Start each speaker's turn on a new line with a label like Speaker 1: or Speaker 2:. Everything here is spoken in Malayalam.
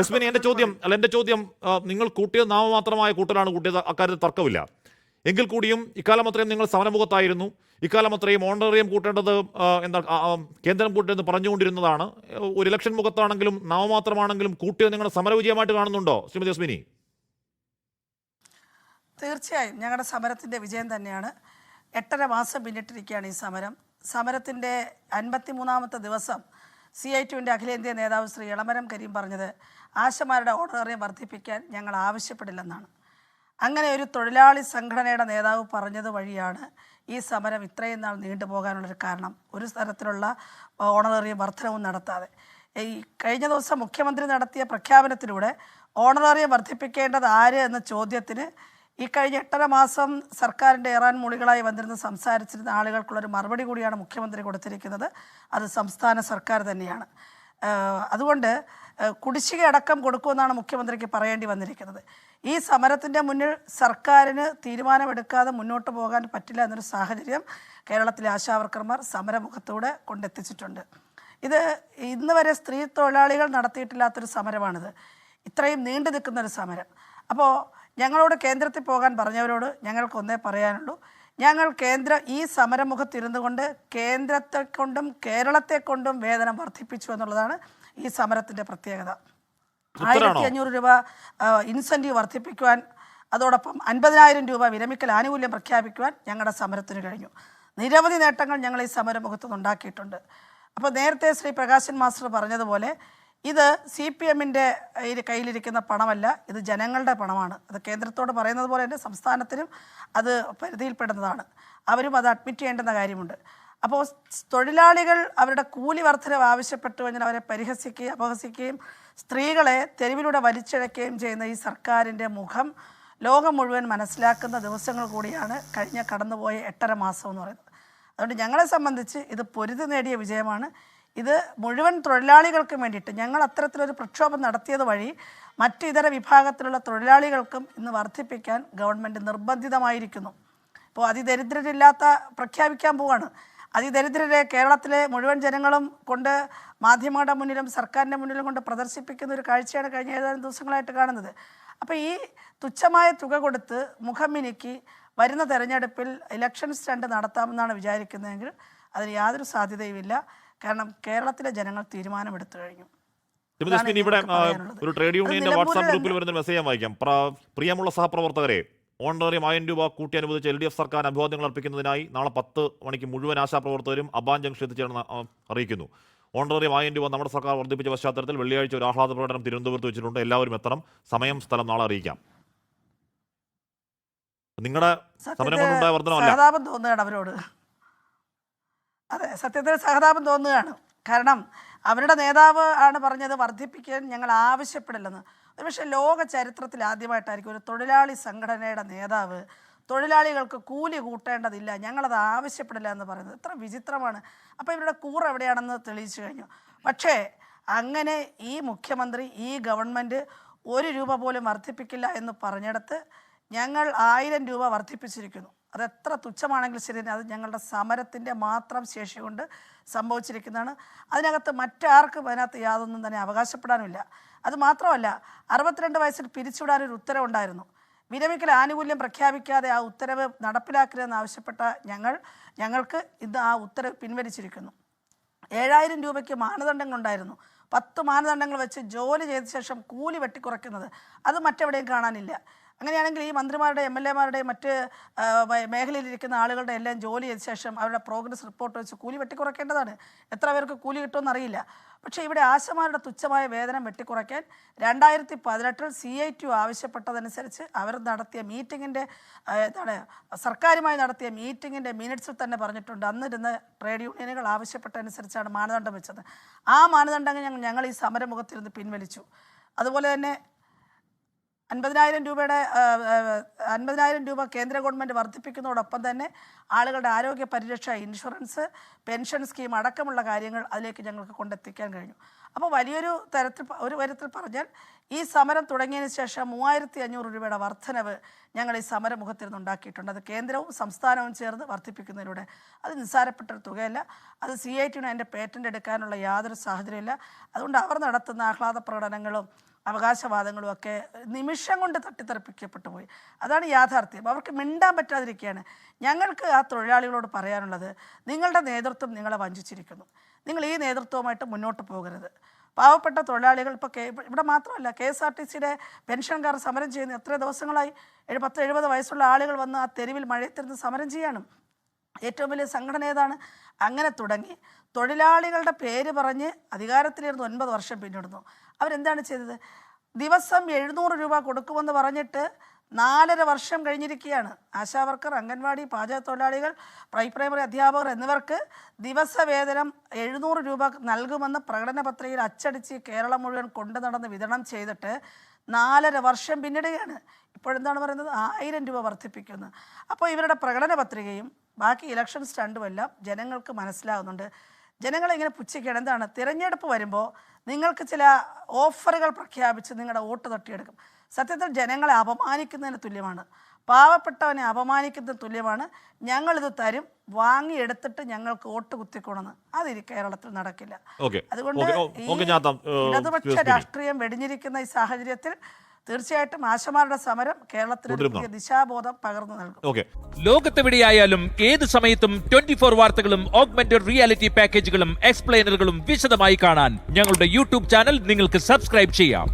Speaker 1: യസ്മിനി എന്റെ ചോദ്യം അല്ല എന്റെ ചോദ്യം നിങ്ങൾ കൂട്ടിയത് നാമമാത്രമായ കൂട്ടലാണ് കൂട്ടിയത് അക്കാര്യത്തിൽ തർക്കമില്ല. എങ്കിൽ കൂടിയും ഇക്കാലം അത്രയും നിങ്ങൾ സമരമുഖത്തായിരുന്നു. ഇക്കാലം അത്രയും ഓണറേറിയം കൂട്ടേണ്ടത് എന്താ കേന്ദ്രം കൂട്ടേണ്ടത് പറഞ്ഞുകൊണ്ടിരുന്നതാണ്. ഒരു ഇലക്ഷൻ മുഖത്താണെങ്കിലും നാമമാത്രമാണെങ്കിലും കൂട്ടിയത് നിങ്ങൾ സമരവിജയമായിട്ട് കാണുന്നുണ്ടോ ശ്രീമതി യസ്മിനി
Speaker 2: തീർച്ചയായും. ഞങ്ങളുടെ സമരത്തിന്റെ വിജയം തന്നെയാണ്. എട്ടര മാസം പിന്നിട്ടിരിക്കുകയാണ് ഈ സമരം. സമരത്തിന്റെ അൻപത്തി മൂന്നാമത്തെ ദിവസം സി ഐ ടുവിന്റെ അഖിലേന്ത്യാ നേതാവ് ശ്രീ ഇളമരം കരീം പറഞ്ഞത് ആശമാരുടെ ഓണറേറിയം വർദ്ധിപ്പിക്കാൻ ഞങ്ങൾ ആവശ്യപ്പെടില്ലെന്നാണ്. അങ്ങനെ ഒരു തൊഴിലാളി സംഘടനയുടെ നേതാവ് പറഞ്ഞത് വഴിയാണ് ഈ സമരം ഇത്രയും നാൾ നീണ്ടുപോകാനുള്ളൊരു കാരണം. ഒരു തരത്തിലുള്ള ഓണറേറിയം വർധനവും നടത്താതെ. ഈ കഴിഞ്ഞ ദിവസം മുഖ്യമന്ത്രി നടത്തിയ പ്രഖ്യാപനത്തിലൂടെ ഓണറേറിയം വർദ്ധിപ്പിക്കേണ്ടത് ആര് എന്ന ചോദ്യത്തിന് ഈ കഴിഞ്ഞ എട്ടര മാസം സർക്കാരിന്റെ ഏറാൻ മൂളികളായി വന്നിരുന്ന് സംസാരിച്ചിരുന്ന ആളുകൾക്കുള്ളൊരു മറുപടി കൂടിയാണ് മുഖ്യമന്ത്രി കൊടുത്തിരിക്കുന്നത്. അത് സംസ്ഥാന സർക്കാർ തന്നെയാണ്. അതുകൊണ്ട് കുടിശ്ശിക അടക്കം കൊടുക്കുമെന്നാണ് മുഖ്യമന്ത്രിക്ക് പറയേണ്ടി വന്നിരിക്കുന്നത്. ഈ സമരത്തിന്റെ മുന്നിൽ സർക്കാരിന് തീരുമാനമെടുക്കാതെ മുന്നോട്ട് പോകാൻ പറ്റില്ല എന്നൊരു സാഹചര്യം കേരളത്തിലെ ആശാവർക്കർമാർ സമരമുഖത്തൂടെ കൊണ്ടെത്തിച്ചിട്ടുണ്ട്. ഇത് ഇന്ന് വരെ സ്ത്രീ തൊഴിലാളികൾ നടത്തിയിട്ടില്ലാത്തൊരു സമരമാണിത്. ഇത്രയും നീണ്ടു നിൽക്കുന്നൊരു സമരം. അപ്പോൾ ഞങ്ങളോട് കേന്ദ്രത്തിൽ പോകാൻ പറഞ്ഞവരോട് ഞങ്ങൾക്കൊന്നേ പറയാനുള്ളൂ. ഞങ്ങൾ കേന്ദ്ര ഈ സമരമുഖത്തിരുന്നു കൊണ്ട് കേന്ദ്രത്തെ കൊണ്ടും കേരളത്തെ കൊണ്ടും വേതനം വർദ്ധിപ്പിച്ചു എന്നുള്ളതാണ് ഈ സമരത്തിന്റെ പ്രത്യേകത. ആയിരത്തി അഞ്ഞൂറ് രൂപ ഇൻസെന്റീവ് വർദ്ധിപ്പിക്കുവാൻ അതോടൊപ്പം അൻപതിനായിരം രൂപ വിരമിക്കൽ ആനുകൂല്യം പ്രഖ്യാപിക്കുവാൻ ഞങ്ങളുടെ സമരത്തിന് കഴിഞ്ഞു. നിരവധി നേട്ടങ്ങൾ ഞങ്ങൾ ഈ സമരമുഖത്ത് നിന്നുണ്ടാക്കിയിട്ടുണ്ട് അപ്പോൾ നേരത്തെ ശ്രീ പ്രകാശൻ മാസ്റ്റർ പറഞ്ഞതുപോലെ ഇത് സി പി എമ്മിന്റെ കയ്യിലിരിക്കുന്ന പണമല്ല ഇത് ജനങ്ങളുടെ പണമാണ്. അത് കേന്ദ്രത്തോട് പറയുന്നത് പോലെ തന്നെ സംസ്ഥാനത്തിനും അത് പരിധിയിൽപ്പെടുന്നതാണ്. അവരും അത് അഡ്മിറ്റ് ചെയ്യേണ്ടുന്ന കാര്യമുണ്ട്. അപ്പോൾ തൊഴിലാളികൾ അവരുടെ കൂലി വർധനവ് ആവശ്യപ്പെട്ടു കഴിഞ്ഞാൽ അവരെ പരിഹസിക്കുകയും അപഹസിക്കുകയും സ്ത്രീകളെ തെരുവിലൂടെ വലിച്ചിഴക്കുകയും ചെയ്യുന്ന ഈ സർക്കാരിന്റെ മുഖം ലോകം മുഴുവൻ മനസ്സിലാക്കുന്ന ദിവസങ്ങൾ കൂടിയാണ് കഴിഞ്ഞ കടന്നുപോയ എട്ടര മാസം എന്ന് പറയുന്നത്. അതുകൊണ്ട് ഞങ്ങളെ സംബന്ധിച്ച് ഇത് പൊരുതി നേടിയ വിജയമാണ്. ഇത് മുഴുവൻ തൊഴിലാളികൾക്കും വേണ്ടിയിട്ട് ഞങ്ങൾ അത്തരത്തിലൊരു പ്രക്ഷോഭം നടത്തിയത് വഴി മറ്റു ഇതര വിഭാഗത്തിലുള്ള തൊഴിലാളികൾക്കും ഇന്ന് വർദ്ധിപ്പിക്കാൻ ഗവൺമെന്റ് നിർബന്ധിതമായിരിക്കുന്നു. ഇപ്പോൾ അതിദരിദ്രരില്ലാത്ത പ്രഖ്യാപിക്കാൻ പോവാണ്. അതിദരിദ്രരെ കേരളത്തിലെ മുഴുവൻ ജനങ്ങളും കൊണ്ട് മാധ്യമങ്ങളുടെ മുന്നിലും സർക്കാരിന്റെ മുന്നിലും കൊണ്ട് പ്രദർശിപ്പിക്കുന്ന ഒരു കാഴ്ചയാണ് കഴിഞ്ഞ ഏതാനും ദിവസങ്ങളായിട്ട് കാണുന്നത്. അപ്പോൾ ഈ തുച്ഛമായ തുക കൊടുത്ത് മുഖം മിനുക്കി വരുന്ന തെരഞ്ഞെടുപ്പിൽ ഇലക്ഷൻ സ്റ്റണ്ട് നടത്താമെന്നാണ് വിചാരിക്കുന്നതെങ്കിൽ അതിന് യാതൊരു സാധ്യതയുമില്ല. കാരണം കേരളത്തിലെ ജനങ്ങൾ തീരുമാനമെടുത്തു കഴിഞ്ഞു.
Speaker 1: ഇവിടെ. ഒരു ട്രേഡ് യൂണിയന്റെ വാട്സാപ്പ് ഗ്രൂപ്പിൽ വരുന്ന മെസ്സേജ് ഞാൻ വായിക്കാം. പ്രിയമുള്ള സഹപ്രവർത്തകരെ ഓണറേറിയം ആയിരം രൂപ കൂട്ടി അനുവദിച്ച എൽ ഡി എഫ് സർക്കാർ അഭിവാദ്യങ്ങൾ അർപ്പിക്കുന്നതിനായി നാളെ പത്ത് മണിക്ക് മുഴുവൻ ആശാപ്രവർത്തകരും അബാൻ ജംഗ്ഷൻ എത്തിച്ചേർന്ന് അറിയിക്കുന്നു. ഓണറേറിയം ആയിരം രൂപ നമ്മുടെ സർക്കാർ വർദ്ധിപ്പിച്ച പശ്ചാത്തലത്തിൽ വെള്ളിയാഴ്ച ഒരു ആഹ്ലാദ പ്രകടനം തിരുവനന്തപുരത്ത് വെച്ചിട്ടുണ്ട്. എല്ലാവരും എത്തണം. സമയം സ്ഥലം നാളെ അറിയിക്കാം. നിങ്ങളുടെ സമരം കൊണ്ടുണ്ടായ വർധനമല്ല
Speaker 2: അവരോട്. അതെ സത്യത്തിൽ സഹതാപം തോന്നുകയാണ്. കാരണം അവരുടെ നേതാവ് ആണ് പറഞ്ഞത് വർദ്ധിപ്പിക്കാൻ ഞങ്ങൾ ആവശ്യപ്പെടില്ലെന്ന്. ഒരുപക്ഷെ ലോക ചരിത്രത്തിൽ ആദ്യമായിട്ടായിരിക്കും ഒരു തൊഴിലാളി സംഘടനയുടെ നേതാവ് തൊഴിലാളികൾക്ക് കൂലി കൂട്ടേണ്ടതില്ല ഞങ്ങളത് ആവശ്യപ്പെടില്ല എന്ന് പറയുന്നത്. എത്ര വിചിത്രമാണ്. അപ്പോൾ ഇവരുടെ കൂറ് എവിടെയാണെന്ന് തെളിയിച്ചു കഴിഞ്ഞു. പക്ഷേ അങ്ങനെ ഈ മുഖ്യമന്ത്രി ഈ ഗവൺമെന്റ് ഒരു രൂപ പോലും വർദ്ധിപ്പിക്കില്ല എന്ന് പറഞ്ഞിടത്ത് ഞങ്ങൾ ആയിരം രൂപ വർദ്ധിപ്പിച്ചിരിക്കുന്നു. അത് എത്ര തുച്ഛമാണെങ്കിലും ശരി അത് ഞങ്ങളുടെ സമരത്തിന്റെ മാത്രം ശേഷി കൊണ്ട് സംഭവിച്ചിരിക്കുന്നതാണ്. അതിനകത്ത് മറ്റാർക്കും അതിനകത്ത് യാതൊന്നും തന്നെ അവകാശപ്പെടാനുമില്ല. അത് മാത്രമല്ല അറുപത്തിരണ്ട് വയസ്സിൽ പിരിച്ചുവിടാനൊരു ഉത്തരവുണ്ടായിരുന്നു. വിരമിക്കൽ ആനുകൂല്യം പ്രഖ്യാപിക്കാതെ ആ ഉത്തരവ് നടപ്പിലാക്കരുതെന്ന് ആവശ്യപ്പെട്ട ഞങ്ങൾ ഞങ്ങൾക്ക് ഇത് ആ ഉത്തരവ് പിൻവലിച്ചിരിക്കുന്നു. ഏഴായിരം രൂപയ്ക്ക് മാനദണ്ഡങ്ങളുണ്ടായിരുന്നു പത്ത് മാനദണ്ഡങ്ങൾ വെച്ച് ജോലി ചെയ്ത ശേഷം കൂലി വെട്ടിക്കുറയ്ക്കുന്നത്. അത് മറ്റെവിടെയും കാണാനില്ല. അങ്ങനെയാണെങ്കിൽ ഈ മന്ത്രിമാരുടെ എം എൽ എമാരുടെയും മറ്റ് മേഖലയിലിരിക്കുന്ന ആളുകളുടെ എല്ലാം ജോലി ചെയ്ത ശേഷം അവരുടെ പ്രോഗ്രസ് റിപ്പോർട്ട് വെച്ച് കൂലി വെട്ടിക്കുറയ്ക്കേണ്ടതാണ് എത്ര പേർക്ക് കൂലി കിട്ടുമെന്ന് അറിയില്ല പക്ഷേ ഇവിടെ ആശമാരുടെ തുച്ഛമായ വേതനം വെട്ടിക്കുറയ്ക്കാൻ രണ്ടായിരത്തി പതിനെട്ടിൽ സി ഐ ടി ആവശ്യപ്പെട്ടതനുസരിച്ച് അവർ നടത്തിയ മീറ്റിങ്ങിന്റെ എന്താണ് സർക്കാരുമായി നടത്തിയ മീറ്റിങ്ങിന്റെ മിനിറ്റ്സിൽ തന്നെ പറഞ്ഞിട്ടുണ്ട്. അന്നിരുന്ന് ട്രേഡ് യൂണിയനുകൾ ആവശ്യപ്പെട്ടതനുസരിച്ചാണ് മാനദണ്ഡം വെച്ചത്. ആ മാനദണ്ഡങ്ങൾ ഞങ്ങൾ ഈ സമരമുഖത്തിരുന്ന് പിൻവലിച്ചു. അതുപോലെ തന്നെ അൻപതിനായിരം രൂപയുടെ അൻപതിനായിരം രൂപ കേന്ദ്ര ഗവൺമെന്റ് വർദ്ധിപ്പിക്കുന്നതോടൊപ്പം തന്നെ ആളുകളുടെ ആരോഗ്യ പരിരക്ഷ ഇൻഷുറൻസ് പെൻഷൻ സ്കീം അടക്കമുള്ള കാര്യങ്ങൾ അതിലേക്ക് ഞങ്ങൾക്ക് കൊണ്ടെത്തിക്കാൻ കഴിഞ്ഞു. അപ്പോൾ വലിയൊരു തരത്തിൽ ഒരു തരത്തിൽ പറഞ്ഞാൽ ഈ സമരം തുടങ്ങിയതിന് ശേഷം മൂവായിരത്തി അഞ്ഞൂറ് രൂപയുടെ വർധനവ് ഞങ്ങൾ ഈ സമരമുഖത്തിൽ നിന്ന് ഉണ്ടാക്കിയിട്ടുണ്ട്. അത് കേന്ദ്രവും സംസ്ഥാനവും ചേർന്ന് വർദ്ധിപ്പിക്കുന്നതിലൂടെ. അത് നിസ്സാരപ്പെട്ട തുകയല്ല. അത് സി ഐ ടിന് അതിന്റെ പേറ്റന്റ് എടുക്കാനുള്ള യാതൊരു സാഹചര്യമില്ല അതുകൊണ്ട് അവർ നടത്തുന്ന ആഹ്ലാദ പ്രകടനങ്ങളും അവകാശവാദങ്ങളും ഒക്കെ നിമിഷം കൊണ്ട് തട്ടിത്തെറിപ്പിക്കപ്പെട്ടു പോയി. അതാണ് യാഥാർത്ഥ്യം. അവർക്ക് മിണ്ടാൻ പറ്റാതിരിക്കുകയാണ്. ഞങ്ങൾക്ക് ആ തൊഴിലാളികളോട് പറയാനുള്ളത് നിങ്ങളുടെ നേതൃത്വം നിങ്ങളെ വഞ്ചിച്ചിരിക്കുന്നു. നിങ്ങൾ ഈ നേതൃത്വവുമായിട്ട് മുന്നോട്ട് പോകരുത്. പാവപ്പെട്ട തൊഴിലാളികൾ ഇപ്പോൾ കെ ഇവിടെ മാത്രമല്ല കെ എസ് ആർ ടി സിയുടെ പെൻഷൻകാർ സമരം ചെയ്യുന്ന എത്ര ദിവസങ്ങളായി? എഴു പത്ത് എഴുപത് വയസ്സുള്ള ആളുകൾ വന്ന് ആ തെരുവിൽ മഴയത്തിരുന്ന് സമരം ചെയ്യാണ്. ഏറ്റവും വലിയ സംഘടന ഏതാണ്? അങ്ങനെ തുടങ്ങി. തൊഴിലാളികളുടെ പേര് പറഞ്ഞ് അധികാരത്തിലിരുന്ന് ഒൻപത് വർഷം പിന്നിടുന്നു. അവരെന്താണ് ചെയ്തത്? ദിവസം എഴുന്നൂറ് രൂപ കൊടുക്കുമെന്ന് പറഞ്ഞിട്ട് നാലര വർഷം കഴിഞ്ഞിരിക്കുകയാണ്. ആശാവർക്കർ അംഗൻവാടി പാചക തൊഴിലാളികൾ പ്രൈ പ്രൈമറി അധ്യാപകർ എന്നിവർക്ക് ദിവസവേതനം എഴുന്നൂറ് രൂപ നൽകുമെന്ന് പ്രകടന പത്രികയിൽ അച്ചടിച്ച് കേരളം മുഴുവൻ കൊണ്ടു നടന്ന് വിതരണം ചെയ്തിട്ട് നാലര വർഷം പിന്നിടുകയാണ്. ഇപ്പോഴെന്താണ് പറയുന്നത്? ആയിരം രൂപ വർദ്ധിപ്പിക്കുന്നു. അപ്പോൾ ഇവരുടെ പ്രകടന പത്രികയും ബാക്കി ഇലക്ഷൻ സ്റ്റണ്ടുമെല്ലാം ജനങ്ങൾക്ക് മനസ്സിലാകുന്നുണ്ട്. ജനങ്ങളെ ഇങ്ങനെ പുച്ഛിക്കണം എന്താണ്? തിരഞ്ഞെടുപ്പ് വരുമ്പോൾ നിങ്ങൾക്ക് ചില ഓഫറുകൾ പ്രഖ്യാപിച്ച് നിങ്ങളുടെ വോട്ട് തട്ടിയെടുക്കും. സത്യത്തിൽ ജനങ്ങളെ അപമാനിക്കുന്നതിന് തുല്യമാണ്. പാവപ്പെട്ടവനെ അപമാനിക്കുന്നതിന് തുല്യമാണ്. ഞങ്ങളിത് തരും വാങ്ങിയെടുത്തിട്ട് ഞങ്ങൾക്ക് വോട്ട് കുത്തിക്കൊണ്ടെന്ന് അതിരി കേരളത്തിൽ നടക്കില്ല. അതുകൊണ്ട് ഈ ഇടതുപക്ഷ രാഷ്ട്രീയം വെടിഞ്ഞിരിക്കുന്ന ഈ സാഹചര്യത്തിൽ തീർച്ചയായിട്ടും ആശമാരുടെ സമരം കേരളത്തിന്. പുതിയ ദിശാബോധം പകർന്നു നൽകും.
Speaker 1: ഓക്കെ.
Speaker 3: ലോകത്തെവിടെയായാലും ഏത് സമയത്തും ട്വന്റി ഫോർ വാർത്തകളും ഓഗ്മെന്റഡ് റിയാലിറ്റി പാക്കേജുകളും എക്സ്പ്ലെയിനറുകളും വിശദമായി കാണാൻ ഞങ്ങളുടെ യൂട്യൂബ് ചാനൽ നിങ്ങൾക്ക് സബ്സ്ക്രൈബ് ചെയ്യാം.